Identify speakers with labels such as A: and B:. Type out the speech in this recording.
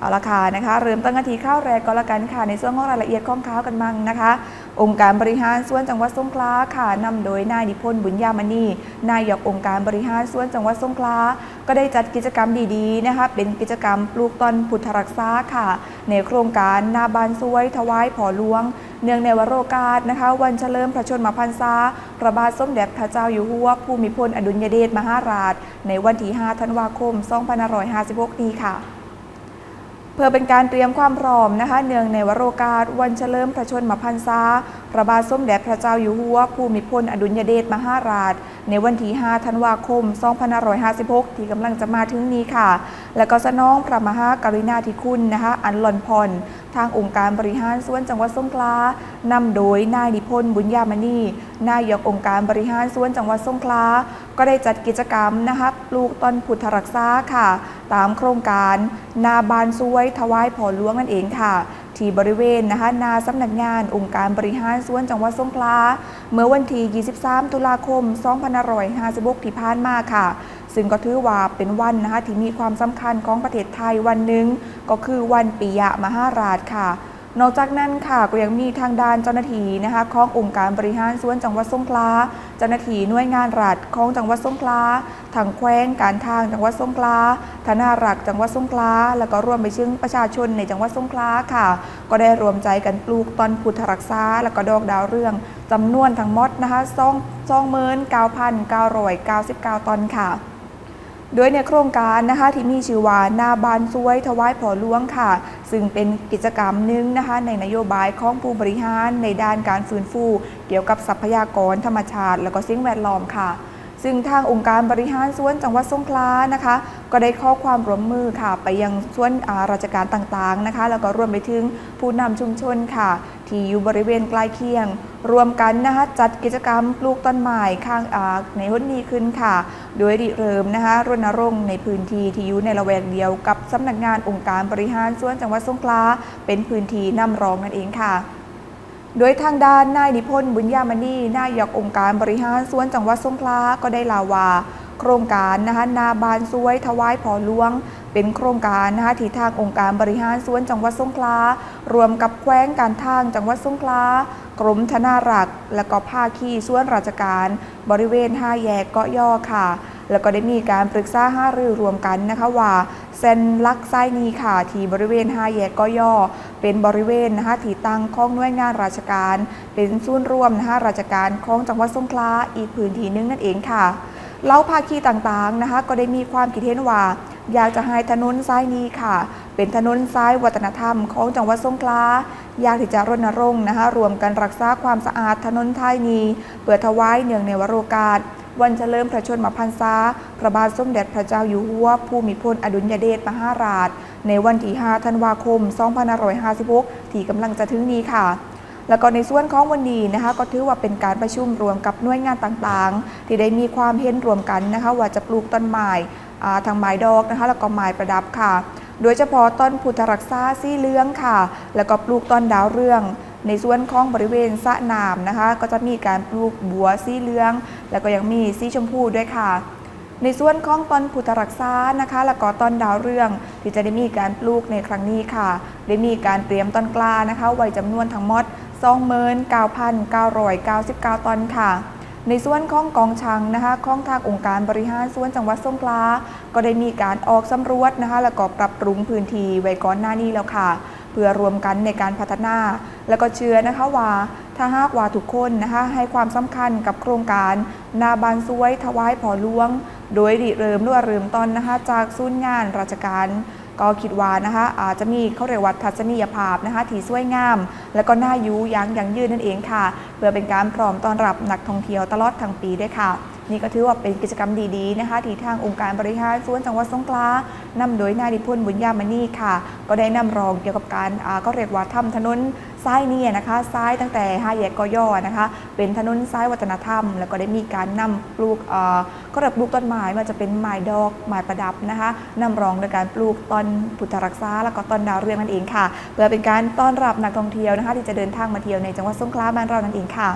A: เอาละค่ะนะคะเริ่มตั้งนาทีข้าวแรกก็แล้วกันค่ะ ในส่วนของรายละเอียดของข้าวกันมั่งนะคะ องค์การบริหารส่วนจังหวัดสงขลาค่ะนำโดยนายนิพนธ์บุญยามณีนายกองค์การบริหารส่วนจังหวัดสงขลาก็ได้จัดกิจกรรมดีๆนะคะ เป็นกิจกรรมปลูกต้นพุทธรักษาค่ะ ในโครงการนาบานซวย ถวายผอหลวง เนื่องในวโรกาสนะคะ วันเฉลิมพระชนมพรรษาพระบาทสมเด็จพระเจ้าอยู่หัวภูมิพลอดุลยเดชมหาราช ในวันที่ 5 ธันวาคม 2556 นี้ค่ะ เพื่อเป็นการเตรียมความพร้อมนะคะ เนื่องในวโรกาสวันเฉลิมพระชนมพรรษาพระบาทสมเด็จพระเจ้าอยู่หัวภูมิพลอดุลยเดชมหาราช ในวันที่ 5 ธันวาคม 2556 ที่กำลังจะมาถึงนี้ค่ะ และก็สนองพระมหากรุณาธิคุณนะคะ อันหล่อนพร ทางองค์การบริหารส่วนจังหวัดสงขลานำโดยนายนิพนธ์บุญยามณีนายกองค์การบริหารส่วนจังหวัดสงขลาก็ได้จัดกิจกรรมนะคะปลูกต้นพุทธรักษาค่ะ ตามโครงการ นาบานซวยถวายผอหลวงนั่นเองค่ะ ที่บริเวณนะคะนาสำนักงานองค์การบริหารส่วนจังหวัดสงขลาเมื่อวันที่ 23 ตุลาคม 2556 ที่ผ่านมาค่ะ ซึ่งก็ถือว่าเป็นวันนะคะที่มีความสำคัญของประเทศไทยวันหนึ่งก็คือวันปิยะมหาราชค่ะ นอกจากนั้นค่ะก็ยังมีทางด้านเจ้าหน้าที่นะคะขององค์การบริหารส่วนจังหวัดสงขลาเจ้าหน้าที่หน่วยงานรัฐของจังหวัดสงขลาทางแขวงการทางจังหวัดสงขลาธนารักษ์จังหวัดสงขลาแล้วก็รวมไปถึงประชาชนในจังหวัดสงขลาค่ะ ก็ได้รวมใจกันปลูกต้นพุทธรักษา แล้วก็ดอกดาวเรืองจำนวนทั้งหมดนะคะ29,999ต้นค่ะ โดยในโครงการนะคะที่มีชื่อว่านาบานซวยถวายผอหลวงค่ะ ซึ่งเป็นกิจกรรมหนึ่งนะคะในนโยบายของผู้บริหารในด้านการฟื้นฟู เกี่ยวกับทรัพยากรธรรมชาติ และก็สิ่งแวดล้อมค่ะซึ่งทางองค์การบริหารส่วนจังหวัดสงขลานะคะ ก็ได้ข้อความร่วมมือค่ะ ไปยังส่วนาราชการต่างๆนะคะ แล้วก็รวมไปถึงผู้นำชุมชนค่ะ ที่อยู่บริเวณใกล้เคียง รวมกันนะคะจัดกิจกรรมปลูกต้นไม้ข้างอาในหุ้นนี้ขึ้นค่ะ โดยริเริ่มนะคะรณรงค์ในพื้นที่ที่อยู่ในละแวกเดียวกับสำนักงานองค์การบริหารส่วนจังหวัดสงขลาเป็นพื้นที่นำรองนั่นเองค่ะโดยทางด้านนายนิพนธ์บุญยามณีนายกองค์การบริหารส่วนจังหวัดสงขลาก็ได้ลาว่าโครงการนะคะนาบานซวยถวายผอหลวง เป็นโครงการนะคะที่ทางองค์การบริหารส่วนจังหวัดสงขลารวมกับแขวงการทางจังหวัดสงขลา กรมธนารักษ์ และก็ภาคีส่วนราชการ บริเวณห้าแยกเกาะย่อค่ะ แล้วก็ได้มีการปรึกษาห้ารือรวมกันนะคะว่าเส้นลักไส้นี้ค่ะ ที่บริเวณห้าแยกเกาะย่อ เป็นบริเวณนะคะที่ตั้งของหน่วยงานราชการ เป็นศูนย์รวมนะคะราชการของจังหวัดสงขลาอีกพื้นที่หนึงนั่นเองค่ะเล่าภาคีต่างๆนะคะ ก็ได้มีความคิดเห็นว่าอยากจะให้ถนนซ้ายนี้ค่ะ เป็นถนนซ้ายวัฒนธรรมของจังหวัดสงขลา ยากที่จะรณรงค์นะคะรวมกันรักษาความสะอาดถนนท้ายนีเพื่อถวายเนื่องในวโรกาส วันเฉลิมพระชนมพรรษา พระบาทสมเด็จพระเจ้าอยู่หัวภูมิพลอดุลยเดชมหาราช ในวันที่ 5 ธันวาคม 2556 ที่กำลังจะถึงนี้ค่ะแล้วก็ในส่วนของวันนี้นะคะก็ถือว่าเป็นการประชุมรวมกับหน่วยงานต่างๆ ที่ได้มีความเห็นรวมกันนะคะว่าจะปลูกต้นไม้ทางไม้ดอกนะคะแล้วก็ไม้ประดับค่ะ โดยเฉพาะต้นพุทธรักษาสีเหลืองค่ะ แล้วก็ปลูกต้นดาวเรือง ในส่วนของบริเวณสระน้ำนะคะ ก็จะมีการปลูกบัวสีเหลือง แล้วก็ยังมีสีชมพูด้วยค่ะ ในส่วนของต้นพุทธรักษานะคะ แล้วก็ต้นดาวเรือง ที่จะได้มีการปลูกในครั้งนี้ค่ะ ได้มีการเตรียมต้นกล้านะคะ ไว้จำนวนทั้งหมด 29,999 ต้นค่ะ ในส่วนของกองชังนะคะของทางองค์การบริหารส่วนจังหวัดสงขลาก็ได้มีการออกสำรวจนะคะแล้วก็ปรับปรุงพื้นที่ไว้ก่อนหน้านี้แล้วค่ะ เพื่อรวมกันในการพัฒนา แล้วก็เชื่อนะคะว่าถ้าหากว่าทุกคนนะคะให้ความสำคัญกับโครงการ นาบานซวยถวายผอหลวง โดยริเริ่มด้วยเริ่มต้นนะคะจากศูนย์งานราชการ ก็คิดว่านะคะอาจจะมีเขาเรียกว่าทัศนียภาพนะคะที่สวยงาม และก็น่ายูยั้งยังยืนนั่นเองค่ะ เพื่อเป็นการพร้อมต้อนรับนักท่องเที่ยวตลอดทั้งปีด้วยค่ะ นี่ก็ถือว่าเป็นกิจกรรมดีๆนะคะที่ทางองค์การบริหารส่วนจังหวัดสงขลานำโดยนายดิพนบุญญามณีค่ะ ก็ได้นำรองเกี่ยวกับการอ่าก็เรียกว่าทำถนน ซ้ายนี่นะคะซ้ายตั้งแต่ห้าแยกกอย่อนะคะ เป็นถนนซ้ายวัฒนธรรม แล้วก็ได้มีการนำปลูกเอ่อก็ระปลูกต้นไม้มันจะเป็นไม้ดอกไม้ประดับนะคะนำรองโดยการปลูกต้นพุทธรักษา แล้วก็ต้นดาวเรืองนั่นเองค่ะ เพื่อเป็นการต้อนรับนักท่องเที่ยวนะคะ ที่จะเดินทางมาเที่ยวในจังหวัดสงขลาบ้านเรานั่นเองค่ะ